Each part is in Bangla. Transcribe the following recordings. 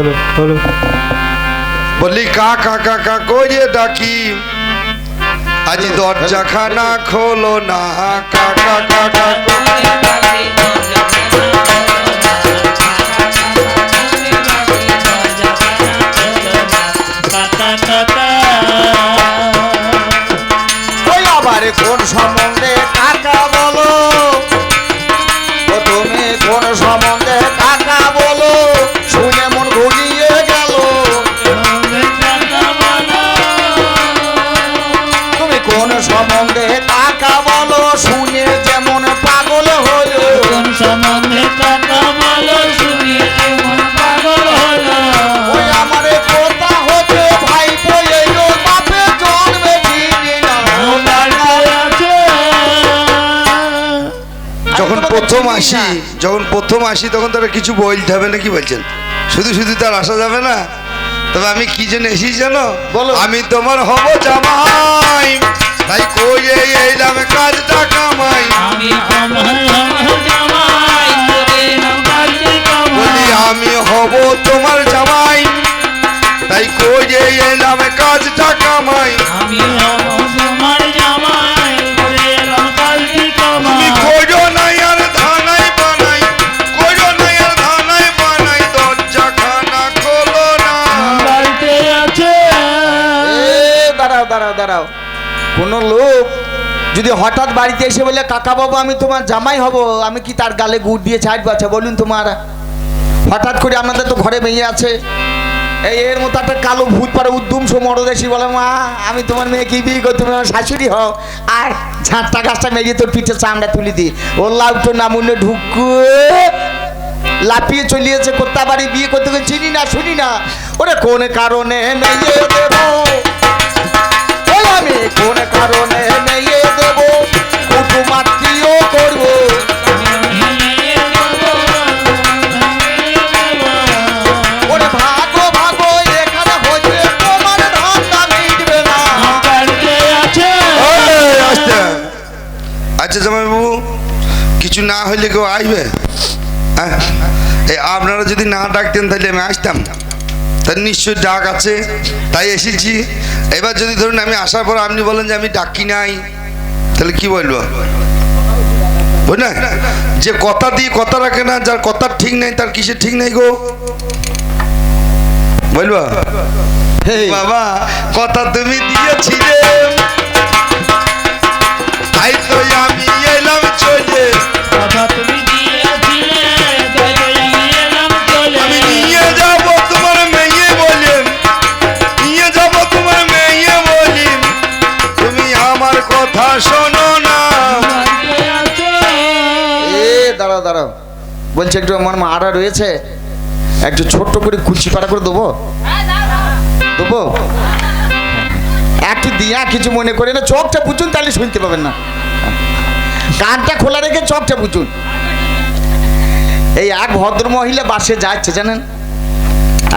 হলো হলো বলি কা কা কা কা করে ডাকি আজ দরজা খানা খোলো না কা কা কা কা ওই আবার কোন সম্বন্ধে কাকা বলো তুমি কোন সম্বন্ধে কোন সম্বন্ধে কাকা বলো শুনে যেমন পাগল হলো। ওই আমারে কথা হতে ভাই বইলো বাপে জন্মে যখন প্রথম আসি যখন প্রথম আসি তখন তারা কিছু বলতে হবে না কি বলছেন? শুধু শুধু তার আসা যাবে না। তবে আমি কি জন্য এসেছি জানো? বলো। আমি তোমার হব জামাই। তাই কই এই এইলাম কাজটা কামাই। বলি আমি হব তোমার জামাই। তাই কই এই এইলাম কাজটা কামাই। তুমি খোঁজো নাই আর ধানাই বানাই খোঁজো নাই আর ধানাই বানাই দরজা খানা খোলো না। দাঁড়াও দাঁড়াও দাঁড়াও। কোনো লোক যদি হঠাৎ বাড়িতে এসে বলে, কাকা বাবু, আমি তোমার জামাই হব, আমি কি তার গালে গুড় দিয়ে ছাড়বো আচ্ছা বলুন তোমার। হঠাৎ করে আপনাদের তো ঘরে মেয়ে আছে। এই এর মতো একটা কালো ভূত পারে, উদ্যম সো মরদেশি বলে, মা, আমি তোমার মেয়ে কি বিয়ে করতে তুমি আমার শাশুড়ি হও। আর ঝাঁটটা গাছটা মেরিয়ে তোর পিঠে চামড়া তুলে দিই ও লাউটো নামুনে ঢুকু। লাপিয়ে চলিয়েছে কোথা বাড়ি বিয়ে করতে চিনি না, শুনি না। ওরে কোন কারণে মেয়ে দেবো? আমি কোন কারণে মেয়ে দেব? কুটুমাত্মীয় করব। না। আচ্ছা জামাইবাবু কিছু না হইলে কেউ আসবে? হ্যাঁ? এই আপনারা যদি না ডাকতেন তাহলে আমি আসতাম। তার নিশ্চয়ই ডাক আছে তাই এসেছি। এবার যদি ধরুন আমি আসার পর আপনি বলেন যে আমি ডাকি নাই তাহলে কি বলব? বুঝলেন? যে কথা দিয়ে কথা রাখে না যার কথা ঠিক নাই তার কিসের ঠিক নাই গো? বলব? বাবা কথা তুমি দিয়েছিলে। তাই তো বলছে একটু আমার মারা রয়েছে, একটু ছোট্ট করে কুচি পাড়া করে দেবো? দেবো? একটু দিয়া কিছু মনে করে না, চোখটা বুঝুন তাহলে শুনতে পাবেন না। কানটা খোলা রেখে চোখটা বুঝুন। এই এক ভদ্র মহিলা বাসে যাচ্ছে, জানেন?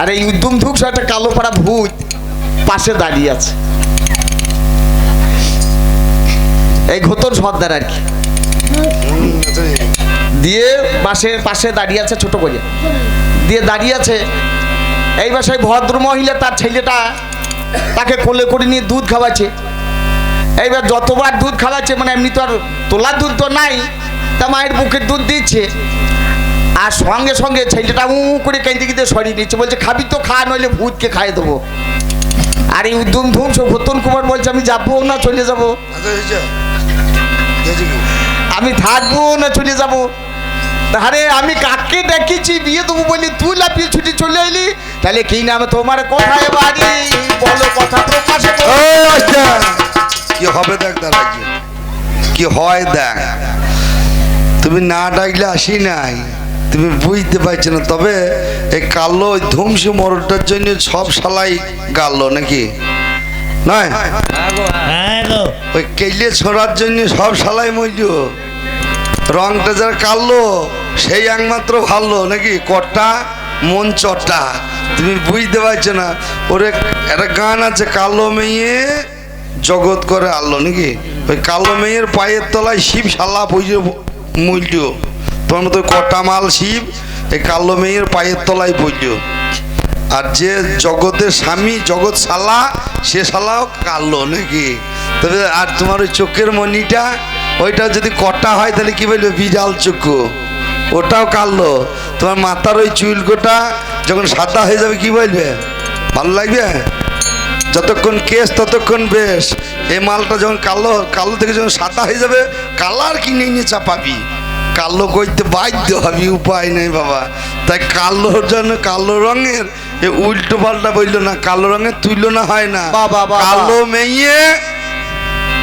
আর এই উদ্যম ধুক একটা কালো পাড়া ভূত পাশে দাঁড়িয়ে আছে। এই ঘোতর সর্দার আর কি। দিয়ে বাসের পাশে দাঁড়িয়ে আছে ছোট করে দিয়ে দাঁড়িয়ে আছে। এই বাসায় ভদ্র মহিলা তার ছেলেটা তাকে কোলে করে নিয়ে দুধ খাওয়াচ্ছে। এইবার যতবার দুধ খাওয়াচ্ছে মানে এমনি তো আর তোলার দুধ তো নাই তা মায়ের বুকের দুধ দিচ্ছে। আর সঙ্গে সঙ্গে ছেলেটা উ করে কেঁদে কেঁদে সরিয়ে নিচ্ছে বলছে খাবি তো খা নইলে ভূতকে খাইয়ে দেবো। আর এই উদ্যম ধুম সব ভূতন কুমার বলছে আমি যাব না চলে যাব। আমি থাকব না চলে যাব। আরে আমি কাকে ডেকেছি বিয়ে দেবো বলি তুই লাফিয়ে ছুটি চলে এলি। তাহলে কি নামে তোমার? কোথায় বাড়ি? বলো কথা প্রকাশে আস্তে। কি হবে দেখ দাঁড়া কি হয় দেখ। তুমি না ডাকলে আসি নাই। তুমি বুঝতে পারছ না তবে এই কালো ওই ধ্বংস মরটার জন্য সব শালাই গাললো নাকি? নয়? ওই কেলে ছোড়ার জন্য সব শালাই মইল। রংটা যারা কালো সেই একমাত্র ভালো নাকি? কটা? মন চটা। তুমি বুঝতে পারছ না? ওরে, একটা গান আছে, কালো মেয়ে জগৎ করে আনলো নাকি? ওই কালো মেয়ের পায়ের তলায় শিব শালা পুজো মূল্য। তোমার মতো কটা মাল শিব, এই কালো মেয়ের পায়ের তলায় পুজো। আর যে জগতের স্বামী, জগৎ শালা, সে শালাও কালো নাকি? তবে আর তোমার ওই চোখের মনিটা ওইটা যদি কটা হয়, তাহলে কি বলবে? বিড়াল চক্ষু। ওটাও কালো তোমার মাথার ওই চুলকোটা যখন সাদা হয়ে যাবে কি বলবে? ভালো লাগবে? যতক্ষণ কেস ততক্ষণ বেশ। এই মালটা যখন কালো কালো থেকে যখন সাদা হয়ে যাবে কালার কিনে নিয়ে চাপাবি? কালো করতে বাধ্য হবি উপায় নেই বাবা। তাই কালোর জন্য কালো রঙের এ উল্টো পাল্টা বলল না কালো রঙের তুলনা হয় না। বাহ, বাহ, বাহ, কালো মেয়ে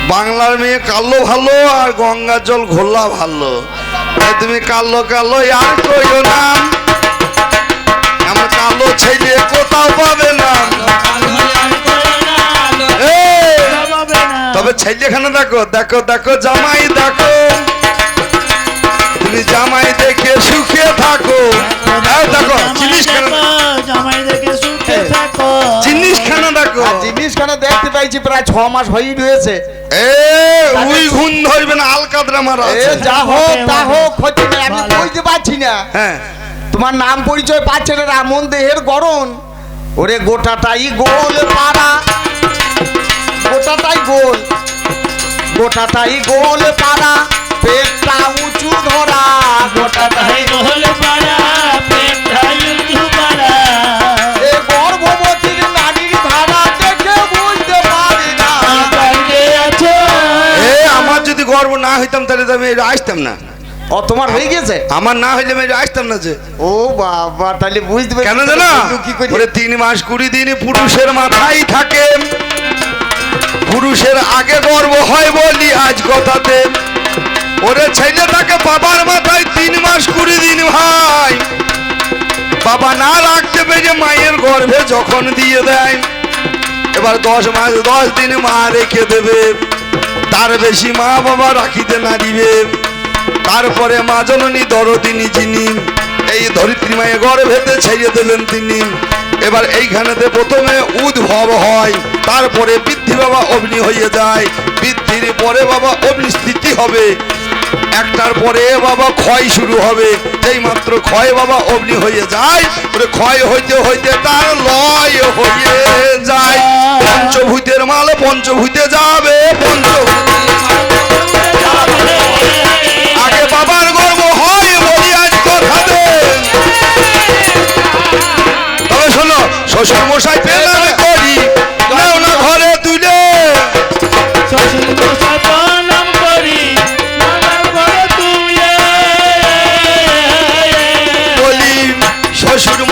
বাংলার মেয়ে কালো ভালো আর গঙ্গার জল ঘোলা ভালো। তাই তুমি কালো কালো আর কইও না। আমার কালো ছেলে কোথাও পাবে না। তবে ছেলেখানে দেখো দেখো দেখো জামাই দেখো। তুমি জামাই দেখে সুখে থাকো। এই দেখো জিনিসখানা জিনিসখানা দেখো আর জিনিসখানে দেখতে পাইছি প্রায় ছ মাস হয়েই রয়েছে। এ উই ঘুম ধরবে না আলকাতরা মারা এ যা হোক তা হোক ক্ষতি নেই আমি বুঝতে পারছি না। হ্যাঁ। তোমার নাম পরিচয় পাচ্ছে না রামন দেহের গরম ওরে গোটাটাই গোল পাড়া। গোটাটাই গোল। গোটাটাই গোল পাড়া। পেটটা আসতাম না। ও তোমার হয়ে গেছে? আমার না হইলে আমি আসতাম না যে। ও বাবা তাহলে বুঝতে পেরেছি কেন জানো? ওরে তিন মাস কুড়ি দিন পুরুষের মাথায় থাকে। পুরুষের আগে গর্ব হয় বলি আজ কথাতে। ওরে ছেলেটাকে বাবার মাথায় তিন মাস কুড়ি দিন ভাই। বাবা না রাখতে পেরে মায়ের গর্ভে যখন দিয়ে দেয় এবার দশ মাস দশ দিন মা রেখে দেবে। তার বেশি মা বাবা রাখিতে না দিবে। তারপরে মা জননী দরদিনী যিনি এই ধরিত্রী মায়ের গর্ভেতে ছেড়ে দিলেন তিনি। এবার এইখানেতে প্রথমে উদ্ভব হয়, তারপরে বৃদ্ধি বাবা অগ্নি হয়ে যায়। বৃদ্ধির পরে বাবা অগ্নি স্থিতি হবে। একটার পরে বাবা ক্ষয় শুরু হবে। সেই মাত্র ক্ষয় বাবা অগ্নি হয়ে যায় ক্ষয় হইতে হইতে তার লয় হয়ে যায়। পঞ্চভূতের মাল পঞ্চভূতে যাবে, পঞ্চভূত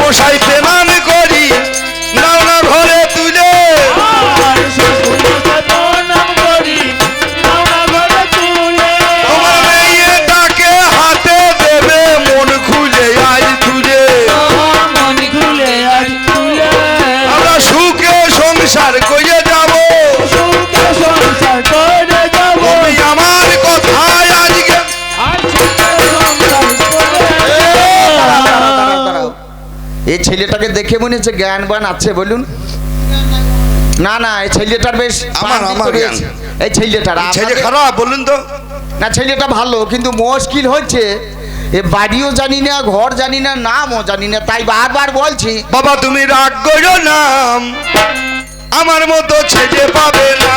Vamos a ছেলেটাকে দেখে মনে হচ্ছে জ্ঞান বান আছে বলুন। না না এই ছেলেটার বেশ আমার- আমার। এই ছেলেটার ছেলে খারাপ বলুন তো। না ছেলেটা ভালো কিন্তু মুশকিল হচ্ছে। এ বাড়িও জানি না ঘর জানি না নামও জানি না তাই বারবার বলছি। বাবা তুমি রাগ করো নাম আমার মতো ছেলে পাবে না।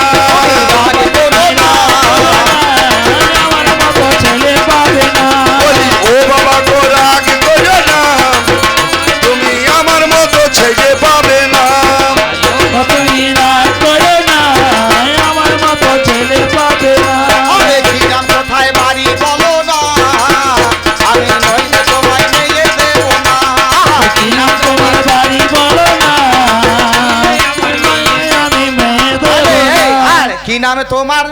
তোমার